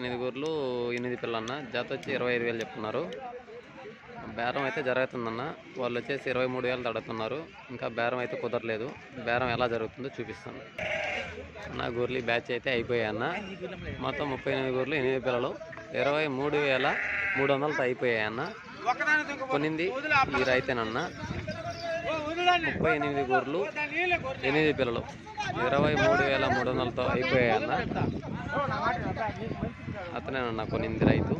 ఎనిమిది గొర్రెలు ఎనిమిది పిల్లన్న. జత వచ్చి ఇరవై ఐదు వేలు చెప్తున్నారు. బేరం అయితే జరుగుతుందన్న. వాళ్ళు వచ్చేసి ఇరవై మూడు వేలు తడుతున్నారు ఇంకా బేరం అయితే కుదరలేదు. బేరం ఎలా జరుగుతుందో చూపిస్తాను. నా గొర్రెలు బ్యాచ్ అయితే అయిపోయాయి అన్న. మొత్తం ముప్పై ఎనిమిది గొర్రెలు ఎనిమిది పిల్లలు. ఇరవై మూడు వేల మూడు వందలతో అయిపోయాయి అన్న. కొనింది ఈ రైతేనన్న. ముప్పై ఎనిమిది గొర్రెలు ఎనిమిది పిల్లలు. ఇరవై మూడు వేల మూడు వందలతో అయిపోయాయి అన్న. అతనేనన్న కొనింది రైతు.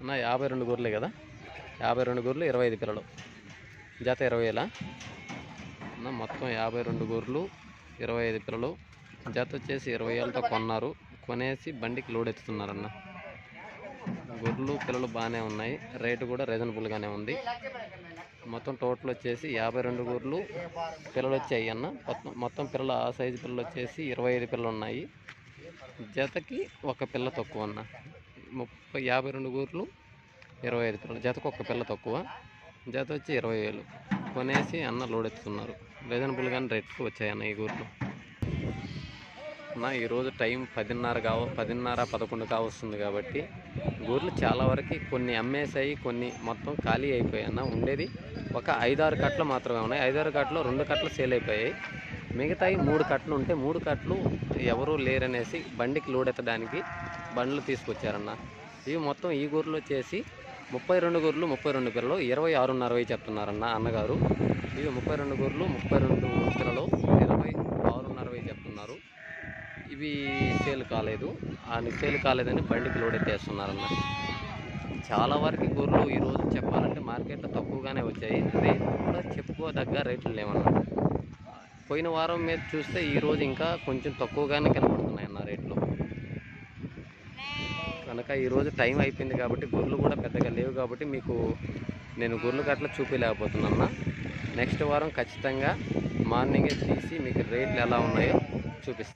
అన్న యాభై రెండు గొర్రెలే కదా? యాభై రెండు గొర్రెలు ఇరవై ఐదు పిల్లలు. జత ఇరవై వేల అన్న మొత్తం యాభై రెండు గొర్రెలు ఇరవై ఐదు పిల్లలు. జత వచ్చేసి ఇరవై వేలతో కొన్నారు. కొనేసి బండికి లోడ్ ఎత్తుతున్నారన్న గొర్రెలు పిల్లలు బాగానే ఉన్నాయి. రేటు కూడా రీజనబుల్గానే ఉంది. మొత్తం టోటల్ వచ్చేసి యాభై రెండు గొర్రెలు పిల్లలు వచ్చాయి అన్న. మొత్తం మొత్తం పిల్లలు ఆ సైజు పిల్లలు వచ్చేసి ఇరవై ఐదు పిల్లలు ఉన్నాయి. జతకి ఒక పిల్ల తక్కువ అన్న. ముప్పై యాభై రెండు గొర్రెలు ఇరవై ఐదు పిల్లలు. జతకు ఒక పిల్ల తక్కువ. జత వచ్చి ఇరవై వేలు కొనేసి అన్న లోడ్ రీజనబుల్గానే రేట్కి వచ్చాయి అన్న ఈ గొర్రెలు అన్న ఈరోజు టైం పదిన్నర కావ పదిన్నర పదకొండు కావస్తుంది కాబట్టి గొర్రెలు చాలా వరకు కొన్ని అమ్మేసాయి కొన్ని మొత్తం ఖాళీ అయిపోయాయి అన్న. ఉండేది ఒక ఐదారు కట్టలు మాత్రమే ఉన్నాయి. ఐదారు కట్టలు రెండు కట్టలు సేల్ అయిపోయాయి. మిగతాయి మూడు కట్టలు ఉంటే మూడు కట్టలు ఎవరూ లేరనేసి బండికి లోడెత్తడానికి బండ్లు తీసుకొచ్చారన్న. ఇవి మొత్తం ఈ గొర్రెలు వచ్చేసి ముప్పై రెండు గొర్రెలు ముప్పై రెండు పిల్లలు ఇరవై ఆరున్నర వెయ్యి చెప్తున్నారన్న అన్నగారు. ఇవి ముప్పై రెండు గొర్రెలు ముప్పై రెండు పిల్లలు ఇరవై ఆరున్నర వెయ్యి చెప్తున్నారు. ఇవి సేల్ కాలేదు. ఆ సేల్ కాలేదని బండికి లోడ్ ఎత్తేస్తున్నారన్న. చాలా వరకు గొర్రెలు ఈరోజు చెప్పాలంటే మార్కెట్లో తక్కువగానే వచ్చాయి. రేట్లు కూడా చెప్పుకోదగ్గ రేట్లు లేవన్నా పోయిన వారం మీద చూస్తే ఈరోజు ఇంకా కొంచెం తక్కువగానే కనబడుతున్నాయి అన్న రేట్లు. కనుక ఈరోజు టైం అయిపోయింది కాబట్టి గొర్రెలు కూడా పెద్దగా లేవు కాబట్టి మీకు నేను గొర్రెలు గట్ల చూపించలేకపోతున్నా నెక్స్ట్ వారం ఖచ్చితంగా మార్నింగే తీసి మీకు రేట్లు ఎలా ఉన్నాయో చూపిస్తాను